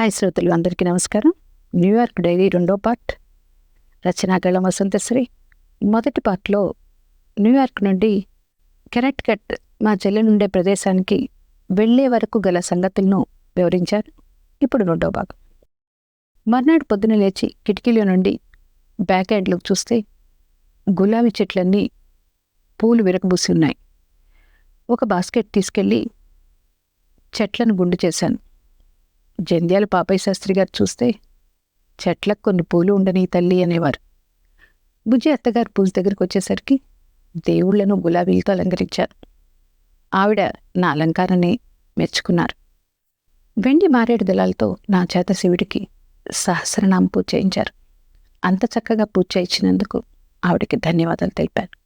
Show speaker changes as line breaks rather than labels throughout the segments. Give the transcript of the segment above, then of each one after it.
Hi శ్రోతలు అందరికీ నమస్కారం. న్యూయార్క్ డైరీ రెండో పార్ట్. రచనా గళం వసంతశ్రీ. మొదటి పార్ట్లో న్యూయార్క్ నుండి కెనెట్కట్ మా చెల్లె నుండే ప్రదేశానికి వెళ్ళే వరకు గల సంగతులను వివరించారు. ఇప్పుడు రెండో భాగం. మర్నాడు పొద్దున లేచి కిటికీలో నుండి బ్యాక్ యార్డ్లోకి చూస్తే గులాబీ చెట్లన్నీ పూలు విరకబూసి ఉన్నాయి. ఒక బాస్కెట్ తీసుకెళ్ళి చెట్లను గుండు చేశాను. జంధ్యాల పాపయ్య శాస్త్రి గారు చూస్తే చెట్లకు కొన్ని పూలు ఉండని తల్లి అనేవారు. బుజ్జి అత్తగారు పూజ దగ్గరికి వచ్చేసరికి దేవుళ్ళను గులాబీలతో అలంకరించారు. ఆవిడ నా అలంకారాన్ని మెచ్చుకున్నారు. వెండి మారేడు దళాలతో నా చేత శివుడికి సహస్రనామ పూజ చేయించారు. అంత చక్కగా పూజ చేయించినందుకు ఆవిడకి ధన్యవాదాలు తెలిపాను.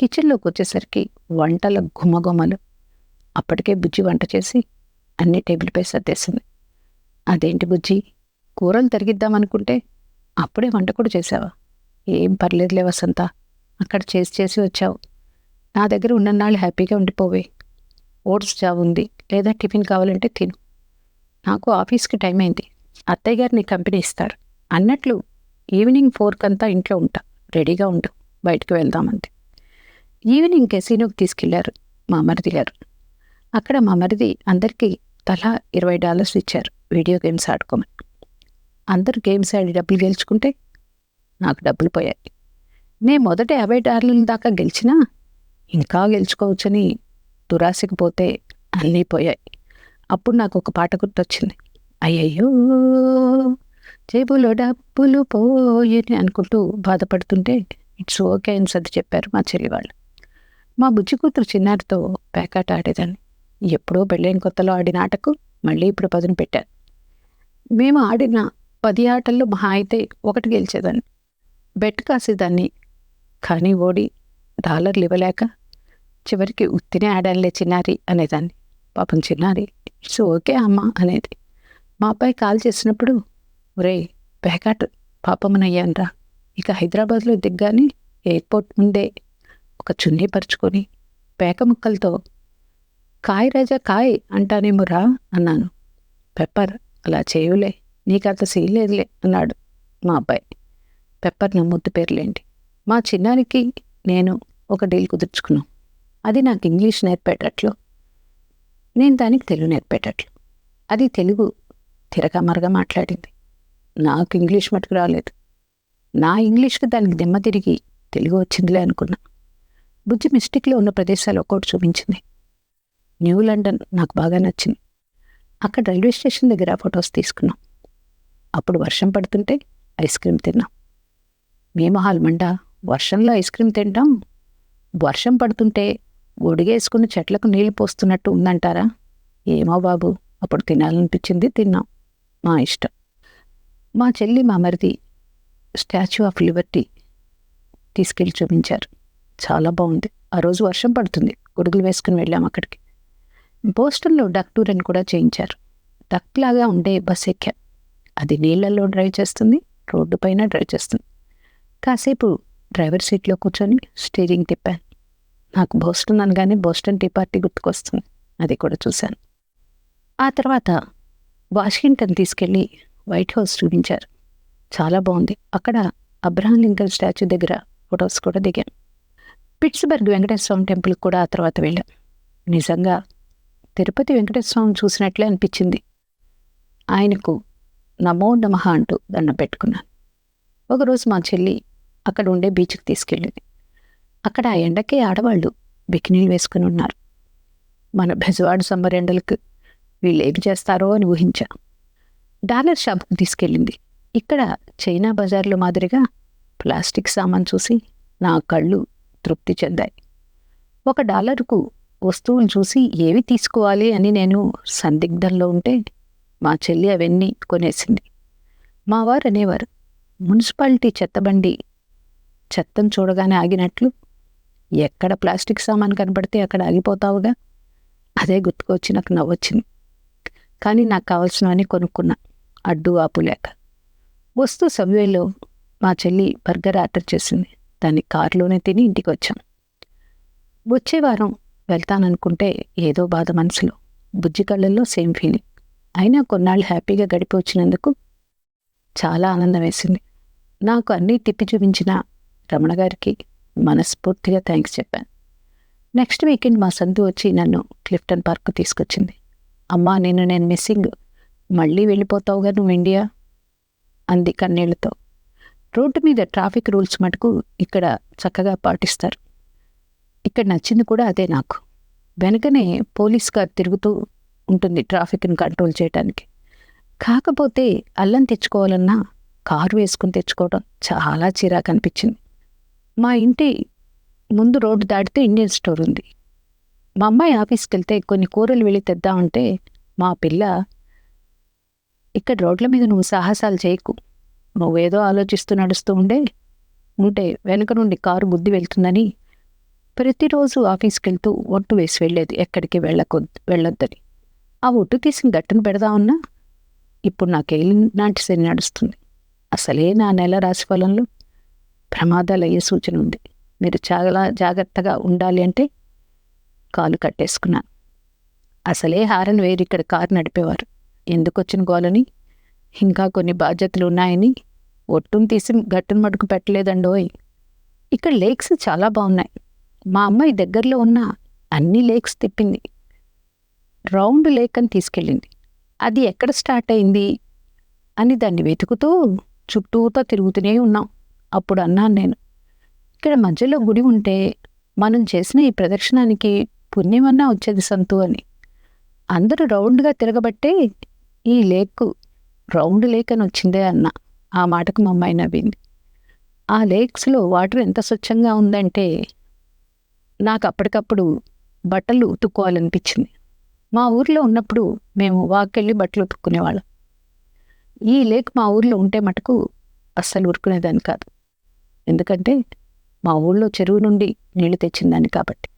కిచెన్లోకి వచ్చేసరికి వంటల గుమగుమలు అప్పటికే బుజ్జి వంట చేసి అన్ని టేబుల్పై సర్దేసింది. అదేంటి బుజ్జి? కూరలు తరిగిద్దామనుకుంటే అప్పుడే వంట కూడా చేసావా ఏం పర్లేదులే వసంత అక్కడ చేసి చేసి వచ్చావు. నా దగ్గర ఉన్ననాళ్ళు హ్యాపీగా ఉండిపోవే. ఓట్స్ జాబ్ ఉంది లేదా టిఫిన్ కావాలంటే తిను. నాకు ఆఫీస్కి టైం అయింది. అత్తయ్య గారు నీ కంపెనీ ఇస్తారు. అన్నట్లు ఈవినింగ్ ఫోర్క్ అంతా ఇంట్లో ఉంటా. రెడీగా ఉండు. బయటకు వెళ్దామంది. ఈవినింగ్ కెసినోకి తీసుకెళ్ళారు మా మరిది గారు. అక్కడ మా మరిది అందరికీ తలా ఇరవై డాలర్స్ ఇచ్చారు వీడియో గేమ్స్ ఆడుకోమని. అందరు గేమ్స్ ఆడి డబ్బులు గెలుచుకుంటే నాకు డబ్బులు పోయాయి. నేను మొదట యాభై డాలర్ల దాకా గెలిచినా ఇంకా గెలుచుకోవచ్చని దురాశకు పోతే అన్నీ పోయాయి. అప్పుడు నాకు ఒక పాట గుర్తొచ్చింది. అయ్యయ్యో జేబులో డబ్బులు పోయని అనుకుంటూ బాధపడుతుంటే ఇట్స్ ఓకే అని సర్ది చెప్పారు మా చెల్లి వాళ్ళు మా బుజ్జి కూతురు చిన్నారితో పేకాట ఆడేదాన్ని. ఎప్పుడో పెళ్ళైన కొత్తలో ఆడిన ఆటకు మళ్ళీ ఇప్పుడు పదును పెట్టాను మేము ఆడిన పది ఆటల్లో మహా అయితే ఒకటి గెలిచేదాన్ని. బెట్ కాసేదాన్ని. కానీ ఓడి డాలర్లు ఇవ్వలేక చివరికి ఉత్తినే ఆడానులే చిన్నారి అనేదాన్ని. పాపం చిన్నారి ఇట్స్ ఓకే అమ్మ అనేది. మా అబ్బాయి కాల్ చేసినప్పుడు ఒరే పేకాట్ పాపమనయ్యాన్రా ఇక హైదరాబాద్లో దిగ్గానే ఎయిర్పోర్ట్ ముందే ఒక చున్నీ పరుచుకొని పేక ముక్కలతో కాయ్ రాజా కాయ్ అంటానేమోరా అన్నాను. పెప్పర్ అలా చేయులే నీకు అంత లేదులే అన్నాడు మా అబ్బాయి. పెప్పర్ నా ముద్దు పేర్లేండి మా చిన్నానికి నేను ఒక డీల్ కుదుర్చుకున్నాం. అది నాకు ఇంగ్లీష్ నేర్పేటట్లు నేను దానికి తెలుగు నేర్పేటట్లు. అది తెలుగు తిరగమరగా మాట్లాడింది. నాకు ఇంగ్లీష్ మటుకు రాలేదు. నా ఇంగ్లీష్కి దానికి దిమ్మ తిరిగి తెలుగు వచ్చిందిలే అనుకున్నా. బుజ్జి మిస్టేక్లో ఉన్న ప్రదేశాలు ఒక్కోటి చూపించింది. న్యూ లండన్ నాకు బాగా నచ్చింది. అక్కడ రైల్వే స్టేషన్ దగ్గర ఫొటోస్ తీసుకున్నాం. అప్పుడు వర్షం పడుతుంటే ఐస్ క్రీమ్ తిన్నాం. మేము మండ వర్షంలో ఐస్ క్రీమ్ తింటాం. వర్షం పడుతుంటే ఒడిగేసుకుని చెట్లకు నీళ్ళు పోస్తున్నట్టు ఉందంటారా? ఏమో బాబు అప్పుడు తినాలనిపించింది తిన్నాం. మా ఇష్టం. మా చెల్లి మా మరిది స్టాచ్యూ ఆఫ్ లిబర్టీ తీసుకెళ్ళి చూపించారు. చాలా బాగుంది. ఆ రోజు వర్షం పడుతుంది. గొడుగులు వేసుకుని వెళ్ళాం అక్కడికి. బోస్టన్లో డక్ టూర్ అని కూడా చేయించారు. డక్ లాగా ఉండే బస్ ఎక్కా. అది నీళ్ళలో డ్రైవ్ చేస్తుంది రోడ్డు పైన డ్రైవ్ చేస్తుంది. కాసేపు డ్రైవర్ సీట్లో కూర్చొని స్టీరింగ్ తిప్పాను. నాకు బోస్టన్ అనగానే బోస్టన్ టీ పార్టీ గుర్తుకొస్తుంది అది కూడా చూశాను. ఆ తర్వాత వాషింగ్టన్ తీసుకెళ్ళి వైట్ హౌస్ చూపించారు. చాలా బాగుంది. అక్కడ అబ్రహాం లింకన్ స్టాచ్యూ దగ్గర ఫొటోస్ కూడా దిగాం పిట్స్బర్గ్ వెంకటేశ్వర స్వామి టెంపుల్కి కూడా ఆ తర్వాత వెళ్ళాం నిజంగా తిరుపతి వెంకటేశ్వరస్వామి చూసినట్లే అనిపించింది. ఆయనకు నమో నమః అంటూ దండం పెట్టుకున్నాను. ఒకరోజు మా చెల్లి అక్కడ ఉండే బీచ్కి తీసుకెళ్ళింది. అక్కడ ఆ ఎండకే ఆడవాళ్ళు బికినీలు వేసుకుని ఉన్నారు. మన బెజవాడు సమ్మర్ ఎండలకు వీళ్ళు ఏమి చేస్తారో అని ఊహించా. డాలర్ షాప్కి తీసుకెళ్ళింది. ఇక్కడ చైనా బజార్లో మాదిరిగా ప్లాస్టిక్ సామాన్ చూసి నా కళ్ళు తృప్తి చెందాయి. ఒక డాలర్కు వస్తువులు చూసి ఏవి తీసుకోవాలి అని నేను సందిగ్ధంలో ఉంటే మా చెల్లి అవన్నీ కొనేసింది. మా వారు అనేవారు మున్సిపాలిటీ చెత్తబండి చెత్తను చూడగానే ఆగినట్లు ఎక్కడ ప్లాస్టిక్ సామాన్ కనపడితే అక్కడ ఆగిపోతావుగా? అదే గుర్తుకొచ్చి నాకు నవ్వొచ్చింది. కానీ నాకు కావాల్సినవన్నీ కొనుక్కున్నా అడ్డు ఆపు లేక వస్తూ సబ్వేలో మా చెల్లి బర్గర్ ఆర్డర్ చేసింది. దాన్ని కారులోనే తిని ఇంటికి వచ్చాం. వచ్చే వారం వెళ్తాననుకుంటే ఏదో బాధ మనసులో. బుజ్జి కళ్ళల్లో సేమ్ ఫీలింగ్. అయినా కొన్నాళ్ళు హ్యాపీగా గడిపి వచ్చినందుకు చాలా ఆనందం వేసింది. నాకు అన్నీ తిప్పి చూపించిన రమణ గారికి మనస్ఫూర్తిగా థ్యాంక్స్ చెప్పాను. నెక్స్ట్ వీకెండ్ మా సందు వచ్చి నన్ను క్లిఫ్టన్ పార్క్ తీసుకొచ్చింది. అమ్మా నేను నేను మిస్సింగ్. మళ్ళీ వెళ్ళిపోతావుగా నువ్వు ఇండియా? అంది కన్నీళ్ళతో. రోడ్డు మీద ట్రాఫిక్ రూల్స్ మటుకు ఇక్కడ చక్కగా పాటిస్తారు. ఇక్కడ నచ్చింది కూడా అదే నాకు. వెనకనే పోలీస్ కార్ తిరుగుతూ ఉంటుంది ట్రాఫిక్ని కంట్రోల్ చేయడానికి కాకపోతే అల్లం తెచ్చుకోవాలన్నా కారు వేసుకుని తెచ్చుకోవడం చాలా చిరాకు అనిపించింది. మా ఇంటి ముందు రోడ్డు దాటితే ఇండియన్ స్టోర్ ఉంది. మా అమ్మాయి ఆఫీస్కి వెళ్తే కొన్ని కూరలు వెళ్ళి తెద్దామంటే మా పిల్ల ఇక్కడ రోడ్ల మీద నువ్వు సాహసాలు చేయకు. నువ్వేదో ఆలోచిస్తూ నడుస్తూ ఉండే ఉంటే వెనుక నుండి కారు బుద్ధి వెళ్తుందని ప్రతిరోజు ఆఫీస్కి వెళ్తూ ఒట్టు వేసి వెళ్ళేది ఎక్కడికి వెళ్ళకొద్దు వెళ్ళొద్దని. ఆ ఒట్టు తీసిన గట్టును పెడదామన్నా ఇప్పుడు నాకేం నాటి శని నడుస్తుంది. అసలే నా నెల రాశి ఫలంలో ప్రమాదాలు అయ్యే సూచన ఉంది. మీరు చాలా జాగ్రత్తగా ఉండాలి అంటే కాలు కట్టేసుకున్నాను అసలే హారన్ వేరు ఇక్కడ కారు నడిపేవారు. ఎందుకు వచ్చిన గోలని? ఇంకా కొన్ని బాధ్యతలు ఉన్నాయని ఒట్టును తీసి గట్టును మడుకు పెట్టలేదండోయ్. ఇక్కడ లేక్స్ చాలా బాగున్నాయి మా అమ్మాయి దగ్గరలో ఉన్న అన్ని లేక్స్ తిప్పింది. రౌండ్ లేక్ అని తీసుకెళ్ళింది. అది ఎక్కడ స్టార్ట్ అయింది? అని దాన్ని వెతుకుతూ చుట్టూతో తిరుగుతూనే ఉన్నాం. అప్పుడు అన్నాను నేను ఇక్కడ మధ్యలో గుడి ఉంటే మనం చేసిన ఈ ప్రదక్షిణానికి పుణ్యమన్నా వచ్చేది సంతు అని. అందరూ రౌండ్గా తిరగబట్టే ఈ లేక్ రౌండ్ లేక్ అని వచ్చిందే అన్న ఆ మాటకు మా అమ్మాయి నవ్వింది. ఆ లేక్స్లో వాటర్ ఎంత స్వచ్ఛంగా ఉందంటే నాకు అప్పటికప్పుడు బట్టలు ఉతుక్కోవాలనిపించింది. మా ఊర్లో ఉన్నప్పుడు మేము వాకెళ్ళి బట్టలు ఉతుక్కునేవాళ్ళం. ఈ లేక్ మా ఊర్లో ఉంటే మటుకు అస్సలు ఉరుకునేదాన్ని కాదు. ఎందుకంటే మా ఊళ్ళో చెరువు నుండి నీళ్ళు తెచ్చిందాన్ని కాబట్టి.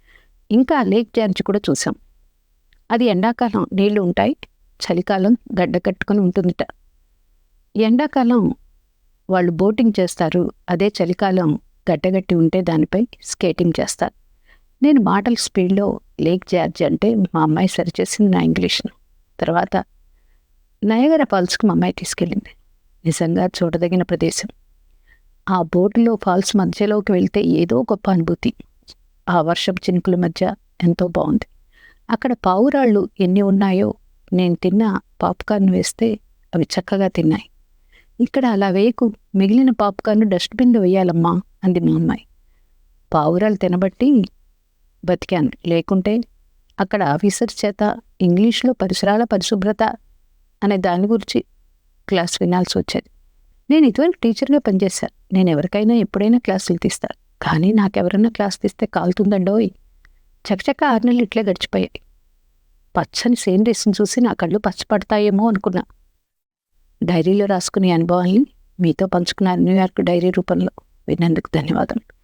ఇంకా లేక్ జార్జ్ కూడా చూసాం. అది ఎండాకాలం నీళ్ళు ఉంటాయి చలికాలం గడ్డ కట్టుకొని ఉంటుందిట. ఎండాకాలం వాళ్ళు బోటింగ్ చేస్తారు అదే చలికాలం గడ్డగట్టి ఉంటే దానిపై స్కేటింగ్ చేస్తారు. నేను మాటల స్పీడ్లో లేక్ జార్జ్ అంటే మా అమ్మాయి సరిచేసింది నా ఇంగ్లీష్ను తర్వాత నయగర ఫాల్స్కి మా అమ్మాయి తీసుకెళ్ళింది. నిజంగా చూడదగిన ప్రదేశం. ఆ బోటులో ఫాల్స్ మధ్యలోకి వెళ్తే ఏదో గొప్ప అనుభూతి. ఆ వర్షపు చినుకుల మధ్య ఎంతో బాగుంది అక్కడ పావురాళ్ళు ఎన్ని ఉన్నాయో నేను తిన్న పాప్కార్న్ వేస్తే అవి చక్కగా తిన్నాయి. ఇక్కడ అలా వేయకు మిగిలిన పాప్కార్న్ డస్ట్బిన్లో వేయాలమ్మా అంది మా అమ్మాయి. పావురాలు తినబట్టి బతికాను. లేకుంటే అక్కడ ఆఫీసర్ చేత ఇంగ్లీష్లో పరిసరాల పరిశుభ్రత అనే దాని గురించి క్లాస్ వినాల్సి వచ్చేది. నేను ఇదివరకు టీచర్గా పనిచేశాను నేను ఎవరికైనా ఎప్పుడైనా క్లాసులు తీస్తాను కానీ నాకెవరన్నా క్లాస్ తీస్తే కాలుతుందండోయ్ చకచక ఆరు నెలలు ఇట్లే గడిచిపోయాయి. పచ్చని సేంద్రీస్ని చూసి నా కళ్ళు పచ్చపడతాయేమో అనుకున్నా. డైరీలో రాసుకునే అనుభవాల్ని మీతో పంచుకున్న న్యూయార్క్ డైరీ రూపంలో. విన్నందుకు ధన్యవాదాలు